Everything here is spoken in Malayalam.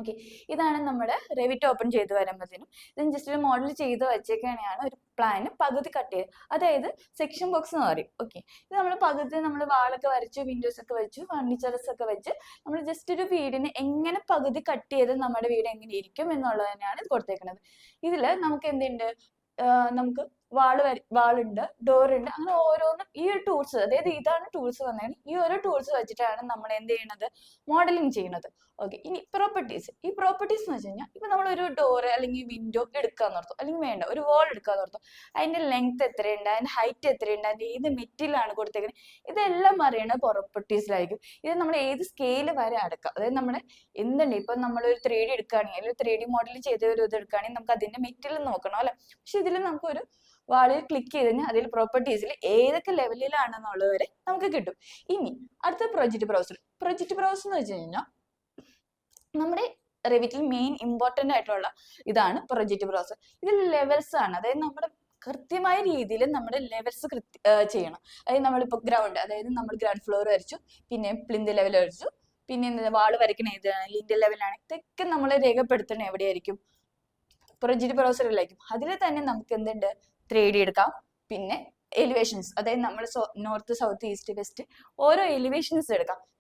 ഓക്കെ ഇതാണ് നമ്മൾ റെവിറ്റ് ഓപ്പൺ ചെയ്ത് വരുമ്പോഴത്തേനും. ജസ്റ്റ് ഒരു മോഡൽ ചെയ്ത് വെച്ചേക്കാണ് ഒരു പ്ലാന് പകുതി കട്ട് ചെയ്ത്. അതായത് സെക്ഷൻ ബോക്സ് എന്ന് പറയും. ഓക്കെ ഇത് നമ്മൾ പകുതി നമ്മൾ വാളൊക്കെ വരച്ചു വിൻഡോസ് ഒക്കെ വെച്ചു ഫർണിച്ചേഴ്സ് ഒക്കെ വെച്ച് നമ്മൾ ജസ്റ്റ് ഒരു വീടിന് എങ്ങനെ പകുതി കട്ട് ചെയ്ത് നമ്മുടെ വീട് എങ്ങനെ ഇരിക്കും എന്നുള്ളത് തന്നെയാണ് ഇത് കൊടുത്തേക്കുന്നത് ഇതിൽ നമുക്ക് എന്തുണ്ട്? നമുക്ക് വാൾ വാളുണ്ട് ഡോർ ഉണ്ട് അങ്ങനെ ഓരോന്നും ഈ ഒരു ടൂൾസ് അതായത് ഇതാണ് ടൂൾസ് വന്നത് ഈ ഓരോ ടൂൾസ് വെച്ചിട്ടാണ് നമ്മൾ എന്ത് ചെയ്യണത്? മോഡലിംഗ് ചെയ്യണത്. ഓക്കെ ഇനി പ്രോപ്പർട്ടീസ് ഈ പ്രോപ്പർട്ടീസ് എന്ന് വെച്ച് കഴിഞ്ഞാൽ ഇപ്പൊ നമ്മൾ ഒരു ഡോർ അല്ലെങ്കിൽ വിൻഡോ എടുക്കാൻ ഓർത്തു. അല്ലെങ്കിൽ വേണ്ട ഒരു വാൾ എടുക്കാൻ ഓർത്തു. അതിന്റെ ലെങ്ത് എത്രയുണ്ട്? അതിന്റെ ഹൈറ്റ് എത്രയുണ്ട്? അതിന്റെ ഏത് മെറ്റീരിയലാണ് കൊടുത്തേക്കുന്നത് ഇതെല്ലാം അറിയണത് പ്രോപ്പർട്ടീസിലായിരിക്കും ഇത് നമ്മൾ ഏത് സ്കെയിൽ വരെ അടക്കാം. അതായത് നമ്മൾ എന്തുണ്ട്? ഇപ്പൊ നമ്മൾ ഒരു ത്രീ ഡി എടുക്കുകയാണെങ്കിൽ അല്ലെങ്കിൽ ത്രീ ഡി മോഡൽ ചെയ്ത ഒരു ഇത് എടുക്കുകയാണെങ്കിൽ നമുക്ക് അതിന്റെ മെറ്റീരിയൽ നോക്കണം അല്ലെ? പക്ഷെ ഇതിൽ നമുക്കൊരു വാളിൽ ക്ലിക്ക് ചെയ്ത് കഴിഞ്ഞാൽ അതിൽ പ്രോപ്പർട്ടീസിൽ ഏതൊക്കെ ലെവലിലാണെന്നുള്ളത് വരെ നമുക്ക് കിട്ടും. ഇനി അടുത്ത പ്രൊജക്ട് ബ്രൗസർ പ്രൊജക്ട് ബ്രൗസർ എന്ന് വെച്ച് കഴിഞ്ഞാൽ നമ്മുടെ റെവിറ്റിൽ മെയിൻ ഇമ്പോർട്ടന്റ് ആയിട്ടുള്ള ഇതാണ് പ്രൊജക്ട് ബ്രൗസർ ഇതിൽ ലെവൽസ് ആണ്. അതായത് നമ്മുടെ കൃത്യമായ രീതിയിൽ നമ്മുടെ ലെവൽസ് കൃത്യ ചെയ്യണം. അതായത് നമ്മളിപ്പോൾ ഗ്രൗണ്ട് അതായത് നമ്മൾ ഗ്രൗണ്ട് ഫ്ലോർ വരച്ചു പിന്നെ പ്ലിന്ത് ലെവൽ വരച്ചു പിന്നെ എന്താ വാൾ വരയ്ക്കണ ഏതാണ് ലിൻഡ് ലെവലാണ് ഇതൊക്കെ നമ്മൾ രേഖപ്പെടുത്തണം എവിടെയായിരിക്കും? പ്രൊജക്ട് ബ്രൗസറിലായിരിക്കും അതിൽ തന്നെ നമുക്ക് എന്തുണ്ട്? എടുക്കാം. പിന്നെ എലിവേഷൻസ് അതായത് നമ്മൾ നോർത്ത് സൗത്ത് ഈസ്റ്റ് വെസ്റ്റ് ഓരോ എലിവേഷൻസ് എടുക്കാം.